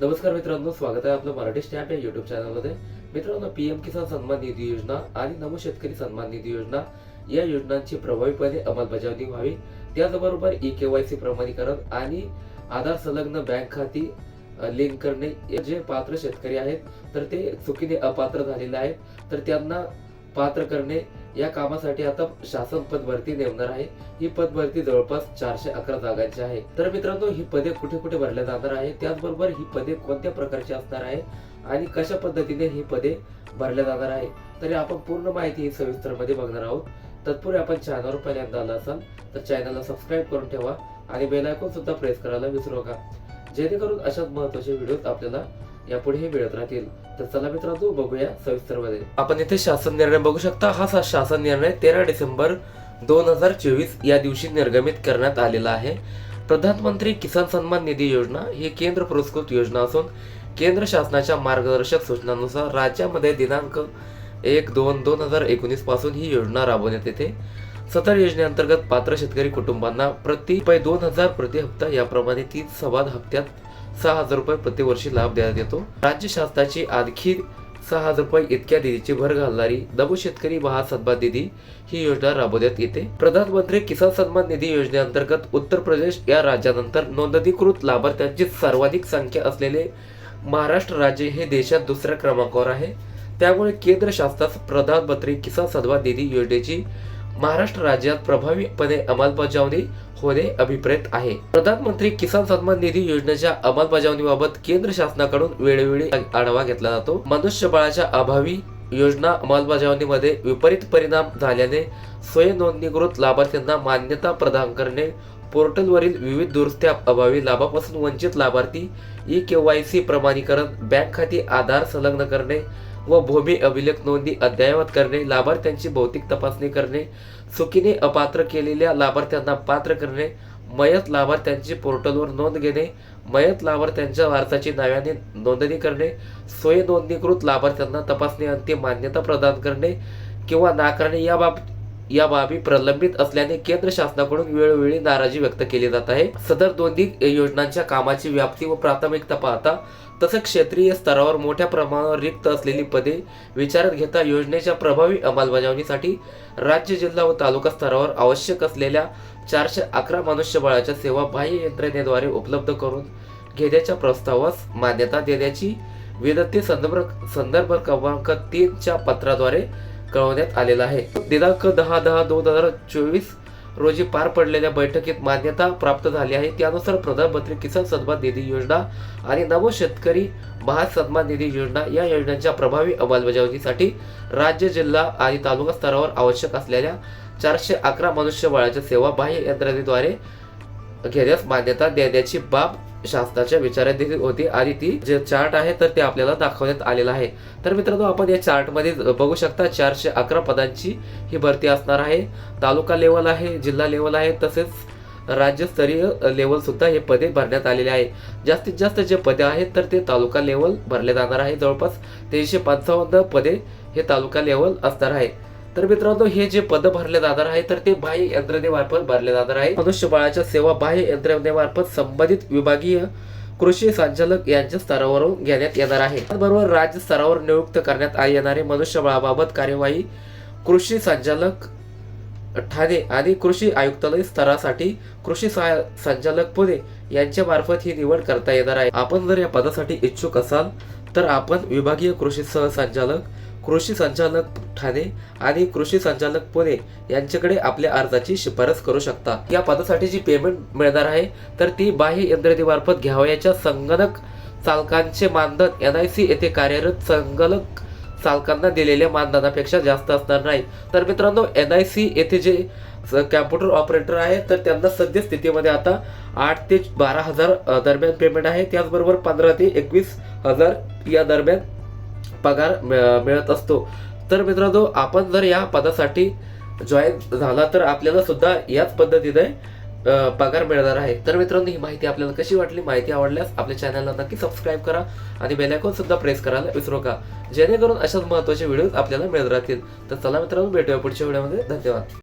नमस्कार मित्रांनो स्वागत आहे आपलं मराठी स्टॅम्प या युट्यूब चॅनलमध्ये मित्रांनो पीएम किसान सन्मान निधी योजना आणि नमो शेतकरी सन्मान निधी योजना या योजनांची प्रभावीपणे अंमलबजावणी व्हावी. त्याचबरोबर ई केवायसी प्रमाणीकरण आणि आधार संलग्न बँक खाती लिंक करणे. जे पात्र शेतकरी आहेत तर ते चुकीने अपात्र झालेले आहेत. तर त्यांना पात्र करणे या कामासाठी आता शासन पद भरती नेमणार आहे. ही पद भरती जवळपास चारशे अकरा जागांची आहे. तर मित्रांनो ही पदे कुठे कुठे भरल्या जाणार आहे त्याचबरोबर ही पदे कोणत्या प्रकारची असणार आहे आणि कशा पद्धतीने ही पदे भरल्या जाणार आहे तरी आपण पूर्ण माहिती ही सविस्तरमध्ये बघणार आहोत. तत्पूर्वी आपण चॅनलवर पहिल्यांदा आला असाल तर चॅनलला सबस्क्राईब करून ठेवा आणि बेल आयकॉन सुद्धा प्रेस करायला विसरू नका. जेणेकरून अशाच महत्त्वाचे व्हिडिओ आपल्याला यापुढेही मिळत राहतील. तर चला मित्रांनो बघूया सविस्तरमध्ये. आपण इथे शासन निर्णय बघू शकता. हा सा- शासन निर्णय तेरा डिसेंबर दोन हजार चोवीस या दिवशी निर्गमित करण्यात आलेला आहे. प्रधानमंत्री किसान सन्मान निधी योजना ही केंद्र पुरस्कृत योजना असून केंद्र शासनाच्या मार्गदर्शक सूचनांनुसार राज्यामध्ये दिनांक एक दोन दोन हजार एकोणीसपासून ही योजना राबवण्यात येते. सदर योजनेअंतर्गत पात्र शेतकरी कुटुंबांना प्रति रुपये दोन हजार प्रति हप्ता याप्रमाणे तीन सवाद हप्त्यात सहा हजार रुपये प्रतिवर्षी लाभ देण्यात येतो. राज्य शासनाची आणखी सहा हजार रुपये इतक्या निधीची भर घालणारी नव शेतकरी महासन्मान निधी ही योजना राबवण्यात येते. प्रधानमंत्री किसान सन्मान निधी योजनेअंतर्गत उत्तर प्रदेश या राज्यानंतर नोंदणीकृत लाभार्थ्यांची सर्वाधिक संख्या असलेले महाराष्ट्र राज्य हे देशात दुसऱ्या क्रमांकावर आहे. त्यामुळे केंद्र शासनास प्रधानमंत्री किसान सन्मान निधी योजनेची महाराष्ट्र राज्यात प्रभावीपणे अंमलबजावणी होणे अभिप्रेत आहे. प्रधानमंत्री किसान सन्मान निधी योजनेच्या अंमलबजावणीबाबत केंद्र शासनाकडून वेळोवेळी आढावा घेतला जातो. मनुष्यबळाच्या अभावी योजना अंमलबजावणीमध्ये विपरीत परिणाम झाल्याने स्वयंनोंदणीकृत लाभार्थ्यांना मान्यता प्रदान करणे पोर्टलवरील विविध दुरुस्त्या अभावी लाभापासून वंचित लाभार्थी ई के वाय सी प्रमाणीकरण बँक खाती आधार संलग्न करणे व भूमी अभिलेख नोंदी अद्ययावत करणे लाभार्थ्यांची भौतिक तपासणी करणे चुकीने अपात्र केलेल्या लाभार्थ्यांना पात्र करणे मयत लाभार्थ्यांची पोर्टलवर नोंद घेणे मयत लाभार्थ्यांच्या वारसाची नाव्याने नोंदणी करणे स्वयंनोंदणीकृत लाभार्थ्यांना तपासणी अंतिम मान्यता प्रदान करणे किंवा नाकारणे याबाबत या बाबी प्रलंबित असल्याने केंद्र शासनाकडून वेळोवेळी नाराजी व्यक्त केली जात आहे. सदर दोन्ही योजनांच्या कामाची व्याप्ती व प्राथमिकता पाहता तसंच क्षेत्रीय स्तरावर मोठ्या प्रमाणावर रिक्त असलेली पदे विचारात घेता योजनेच्या प्रभावी अंमलबजावणीसाठी राज्य जिल्हा व तालुका स्तरावर आवश्यक असलेल्या चारशे अकरा मनुष्यबळाच्या सेवा बाह्य यंत्रणेद्वारे उपलब्ध करून घेण्याच्या प्रस्तावास मान्यता देण्याची विनंती संदर्भ संदर्भ क्रमांक तीनच्या पत्राद्वारे कळवण्यात आलेला आहे. दिनांक दहा दहा दोन हजार चोवीस रोजी पार पडलेल्या बैठकीत मान्यता प्राप्त झाली आहे. त्यानुसार प्रधानमंत्री किसान सन्मान निधी योजना आणि नवो शेतकरी महासन्मान निधी योजना या योजनांच्या प्रभावी अंमलबजावणीसाठी राज्य जिल्हा आणि तालुका स्तरावर आवश्यक असलेल्या चारशे अकरा मनुष्यबळाच्या सेवा बाह्य यंत्रणेद्वारे घेण्यास मान्यता देण्याची बाब शासनाच्या विचारात देखील होती आणि ती जे चार्ट आहे तर ते आपल्याला दाखवण्यात आलेलं आहे. तर मित्रांनो आपण या चार्टमध्ये बघू शकता चारशे अकरा पदांची ही भरती असणार आहे. तालुका लेवल आहे जिल्हा लेवल आहे तसेच राज्यस्तरीय लेवल सुद्धा हे पदे भरण्यात आलेले आहे. जास्तीत जास्त जे पदे आहेत तर ते तालुका लेवल भरले जाणार आहे. जवळपास तीनशे पंचावन्न पदे हे तालुका लेवल असणार आहे. तर मित्रांनो हे जे पद भरले जाणार आहे तर ते बाह्य यंत्रणेमार्फत भरले जाणार आहे. मनुष्यबळाच्या सेवा बाह्य यंत्रणेमार्फत संबंधित विभागीय कृषी संचालक यांच्या स्तरावरून घेण्यात येणार आहे. त्याचबरोबर राज्य स्तरावर नियुक्त करण्यात येणारे मनुष्यबळाबाबत कार्यवाही कृषी संचालक ठाणे आणि कृषी आयुक्तालय स्तरासाठी कृषी संचालक पुणे यांच्या मार्फत ही निवड करता येणार आहे. आपण जर या पदासाठी इच्छुक असाल तर आपण विभागीय कृषी सहसंचालक कृषी संचालक ठाणे आणि कृषी संचालक पुणे यांच्याकडे आपल्या अर्जाची शिफारस करू शकता. या पदासाठी जी पेमेंट मिळणार आहे तर ती बाह्य यंत्रणेमार्फत घ्यावयाच्या संगणक चालकांचे मानधन एन आय सी येथे कार्यरत संगणक चालकांना दिलेल्या मानधनापेक्षा जास्त असणार नाही. तर मित्रांनो एन आय सी येथे जे कॅम्प्युटर ऑपरेटर आहे तर त्यांना सद्यस्थितीमध्ये आता आठ ते बारा हजार दरम्यान पेमेंट आहे. त्याचबरोबर पंधरा ते एकवीस हजार या दरम्यान पगार मिळत असतो. तर मित्रांनो आपण जर या पदासाठी जॉईन झाला तर आपल्याला सुद्धा याच पद्धतीने पगार मिळणार आहे. तर मित्रांनो ही माहिती आपल्याला कशी वाटली? माहिती आवडल्यास आपल्या चॅनलला नक्की सबस्क्राईब करा आणि बेल सुद्धा प्रेस करायला विसरू का जेणेकरून अशाच महत्त्वाचे व्हिडिओ आपल्याला मिळत राहतील. तर चला मित्रांनो भेटूया पुढच्या व्हिडिओमध्ये धन्यवाद.